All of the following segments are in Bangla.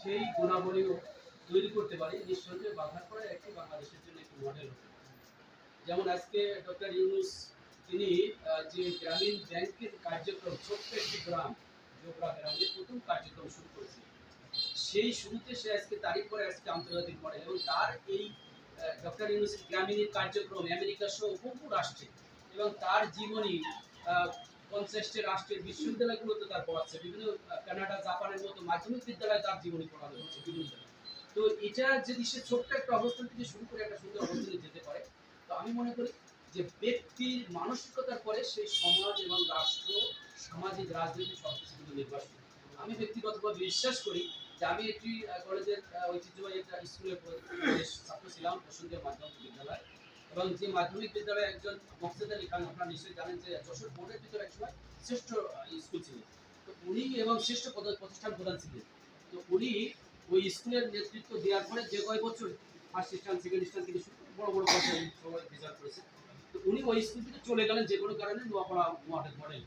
সেই গুণাবলীও তৈরি করতে পারি নিঃসন্দেহে বাঘারপাড়া একটি বাংলাদেশের জন্য একটি মডেল। যেমন আজকে ডক্টর ইউনুস, তিনি যে গ্রামীণ ব্যাংকের কার্যক্রম, ছোট্ট একটি গ্রাম, জোবরা গ্রামে প্রথম কার্যক্রম শুরু করেছে সেই শুরুতে সে আজকে তারিখ করে আজকে আন্তর্জাতিক মডেল এবং তার এই ডক্টর ইউনুসের গ্রামীণ কার্যক্রম, আমেরিকা সহ বহু রাষ্ট্রে এবং তার জীবনী পঞ্চাশটি রাষ্ট্রের বিশ্ববিদ্যালয়গুলোতে তার পড়াচ্ছে বিভিন্ন কানাডা, জাপানের মতো মাধ্যমিক বিদ্যালয়ে তার জীবনী পড়ানো হচ্ছে বিভিন্ন। তো এটা যদি সে ছোট্ট একটা অবস্থান থেকে শুরু করে একটা সুন্দর অবস্থানে যেতে পারে, তো আমি মনে করি যে ব্যক্তির মানসিকতার পরে সেই সমাজ এবং রাষ্ট্র, সামাজিক রাজনীতি সব কিছু কিন্তু নির্বাচন আমি ব্যক্তিগতভাবে বিশ্বাস করি যে আমি একটি কলেজের ঐতিহ্যবাহী একটা স্কুলের ছাত্র ছিলাম বসুন্ধরা মাধ্যমিক বিদ্যালয়। এবং যে মাধ্যমিক বিদ্যালয়ে একজন মকসেদ আলী খান আপনারা নিশ্চয়ই জানেন যে যশোর বোর্ডের ভিতরে একসময় শ্রেষ্ঠ স্কুল ছিলেন। তো উনি এবং শ্রেষ্ঠ প্রতিষ্ঠান প্রধান ছিলেন। তো উনি ওই স্কুলের নেতৃত্ব দেওয়ার পরে যে কয় বছর ফার্স্ট স্থান সেকেন্ড স্থান থেকে বড় বড় পর্যায়ে সবাই রেজাল্ট করেছে তো উনি ওই স্কুল থেকে চলে গেলেন যে কোনো কারণে নোয়াপাড়া মডেল মডেল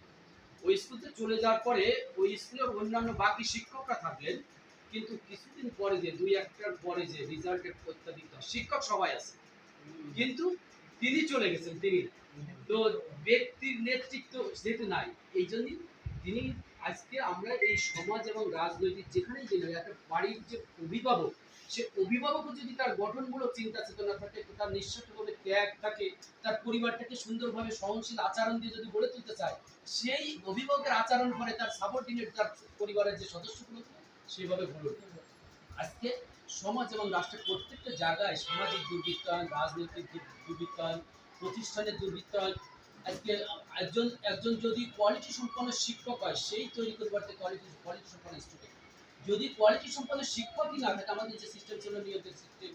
ওই স্কুল থেকে চলে যাওয়ার পরে ওই স্কুলের অন্যান্য বাকি শিক্ষকরা থাকলেন, কিন্তু কিছুদিন পরে যে, দুই একটার পরে যে রেজাল্টের অত্যাধিক শিক্ষক সবাই আছে কিন্তু তিনি চলে গেছেন, তিনি। তো ব্যক্তির নেতৃত্ব যেহেতু নাই, এই জন্যই তিনি আজকে আমরা এই সমাজ এবং রাজনৈতিক যেখানেই যে একটা বাড়ির যে অভিভাবক, সে অভিভাবক যদি তার গঠনমূলক চিন্তা চেতনা থাকে তার নিঃস্বার্থভাবে ত্যাগ থাকে, তার পরিবারটাকে সুন্দরভাবে সহনশীল আচরণ দিয়ে যদি গড়ে তুলতে চায়, সেই অভিভাবকের আচরণ করে তার সাবঅর্ডিনেট তার পরিবারের যে সদস্যগুলো সেভাবে গড়ে উঠবে। আজকে সমাজ এবং রাষ্ট্রের প্রত্যেকটা জায়গায় সামাজিক দুর্বৃত্তায়ন, রাজনৈতিক দুর্বৃত্তায়ন, প্রতিষ্ঠানের দুর্বৃত্তায়ন, আজকে একজন একজন যদি কোয়ালিটি সম্পন্ন শিক্ষক হয়, সেই তৈরি করবার কোয়ালিটি কোয়ালিটি সম্পন্ন স্টুডেন্ট যদি কোয়ালিটি সম্পন্ন শিক্ষকই না থাকে, আমাদের যে সিস্টেম ছিল নিয়োগের সিস্টেম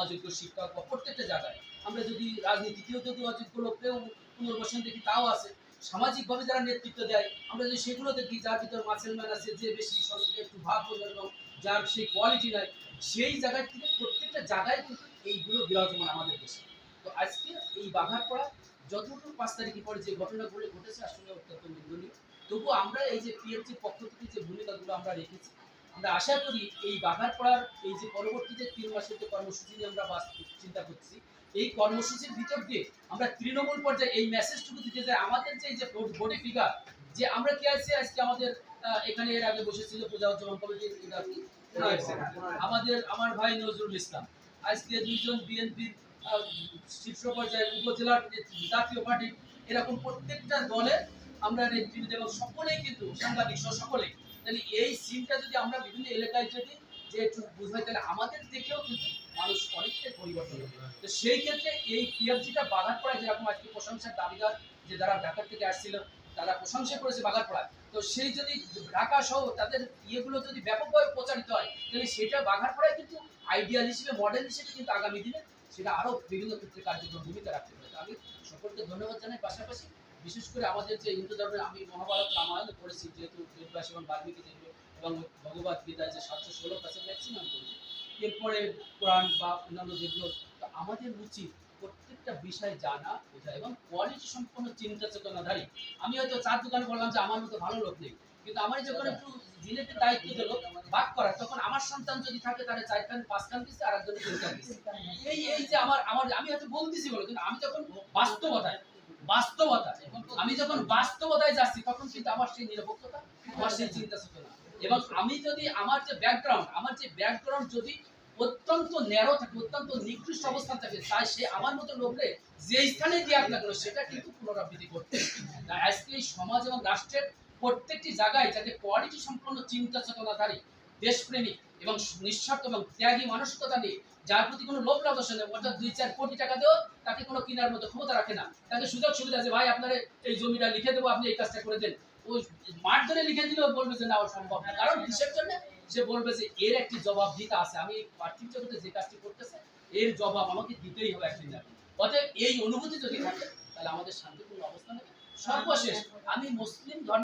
অযোগ্য শিক্ষক বা প্রত্যেকটা জায়গায়, আমরা যদি রাজনীতিতেও যদি অযোগ্য লোককেও পুনর্বাসন দেখি, তাও আছে। সামাজিকভাবে যারা নেতৃত্ব দেয়, আমরা যদি সেগুলো দেখি, যার ভিতর মাসেল ম্যান আছে, যে বেশি একটু ভাব বলবে এবং যার সেই কোয়ালিটি নাই, সেই জায়গায় থেকে প্রত্যেকটা জায়গায় কিন্তু এইগুলো বিরাজমান আমাদের দেশে। তো আজকে এই বাঘার পড়া যতটুকু পাঁচ তারিখের পরে যে ঘটনাগুলো ঘটেছে, আসলে অত্যন্ত নিন্দনীয়। তবু আমরা এই যে পিএফসির পক্ষ থেকে যে ভূমিকাগুলো আমরা রেখেছি, আমরা আশা করি এই বাঘার পড়ার এই যে পরবর্তীতে তিন মাসের যে কর্মসূচি নিয়ে আমরা চিন্তা করছি, এই কর্মসূচির ভিতর দিয়ে আমরা তৃণমূল পর্যায়ে এই মেসেজটুকু দিতে চাই আমাদের যে এই যে বডি ফিগার যে আমরা কি আছে আজকে আমাদের এখানে এর আগে বসেছিল পূজা উজ্জ্বলন কমিটির আমাদের, আমার ভাই নজরুল ইসলাম। আজকে দুইজন বিএনপির শীর্ষ পর্যায়ের উপজেলার জাতীয় পার্টি, এরকম প্রত্যেকটা দলে আমরা নেতৃত্ব এবং সকলেই কিন্তু, সাংবাদিক সহ সকলেই। তাহলে এই সিনটা যদি আমরা বিভিন্ন এলাকায় যদি যে একটু বুঝাই, তাহলে আমাদের দেখেও কিন্তু মানুষ অনেকটাই পরিবর্তন তো সেই ক্ষেত্রে এই পিএফজিটা বাঘার পড়ায় যেরকম আজকে প্রশংসার দাবিদার যে যারা ঢাকা থেকে আসছিল তারা প্রশংসা করেছে বাঘার পড়ায় তো সেই যদি ঢাকা সহ তাদের ইয়েগুলো যদি ব্যাপকভাবে প্রচারিত হয়, তাহলে সেটা বাঘার পড়ায় কিন্তু আইডিয়াল হিসেবে মডেল হিসেবে কিন্তু আগামী দিনে সেটা আরও বিভিন্ন ক্ষেত্রে কার্যক্রম ভূমিকা রাখতে পারে। আমি সকলকে ধন্যবাদ জানাই। পাশাপাশি বিশেষ করে আমাদের যে হিন্দু ধর্মের, আমি মহাভারত রামায়ণ পড়েছি, যেহেতু বেদব্যাস এবং বাল্মীকি যেগুলো এবং ভগবত গীতায় যে সাতশো ষোলো কাছে ম্যাক্সিমাম পড়েছি এরপরে কোরআন বা অন্যান্য যেগুলো, তো আমাদের উচিত প্রত্যেকটা বিষয় জানা, বোঝা এবং কোয়ালিটি সম্পন্ন চিন্তা চেতনাধারী। আমি হয়তো চার দোকানে বললাম যে আমার মতো ভালো লোক নেই, কিন্তু আমার যখন একটু জিলেপি দায়িত্ব দিল ভাগ করা তখন আমার সন্তান যদি থাকে তাহলে চার খান পাঁচ খান দিচ্ছে আর একজনে তিন খান এই এই যে আমার আমার, আমি হয়তো বলতেছি বলে, কিন্তু আমি যখন বাস্তবতায় বাস্তবতা আমি যখন বাস্তবতায় যাচ্ছি, তখন কিন্তু আমার সেই নিরপেক্ষতা, আমার সেই চিন্তা চেতনা। এবং আমি যদি আমার যে ব্যাকগ্রাউন্ড আমার যে ব্যাকগ্রাউন্ড যদি অত্যন্ত ন্যারো থাকে, অত্যন্ত নিকৃষ্ট অবস্থান থাকে। তাই সে আমার মতো লোকরে যে স্থানে দিয়ে না কেন সেটা কিন্তু পুনরাবৃত্তি করতে তাই আজকে এই সমাজ এবং রাষ্ট্রের প্রত্যেকটি জায়গায় যাতে কোয়ালিটি সম্পন্ন চিন্তা চেতনাধারী, দেশপ্রেমিক এবং নিঃস্বার্থ এবং ত্যাগী মানসিকতা নিয়ে, যার প্রতি কোনো লোভ লালসা নেই, অর্থাৎ দুই চার কোটি টাকা দেও তাকে কোনো কেনার মতো ক্ষমতা রাখে না। তাকে সুযোগ সুবিধা যে ভাই, আপনার এই জমিটা লিখে দেবো, আপনি এই কাজটা করে দেন। ওই মাঠ ধরে লিখে দিলেও বলবে যে না সম্ভব না। কারণ কিসের জন্য সে বলবে যে এর একটি জবাব দিতে আছে। আমি পার্থিব জগতে যে কাজটি করতেছে, এর জবাব আমাকে দিতেই হবে একদিন যাবে অতএব এই অনুভূতি যদি থাকে, তাহলে আমাদের শান্তিপূর্ণ অবস্থান হবে। সর্বশেষ, আমি মুসলিম ধর্ম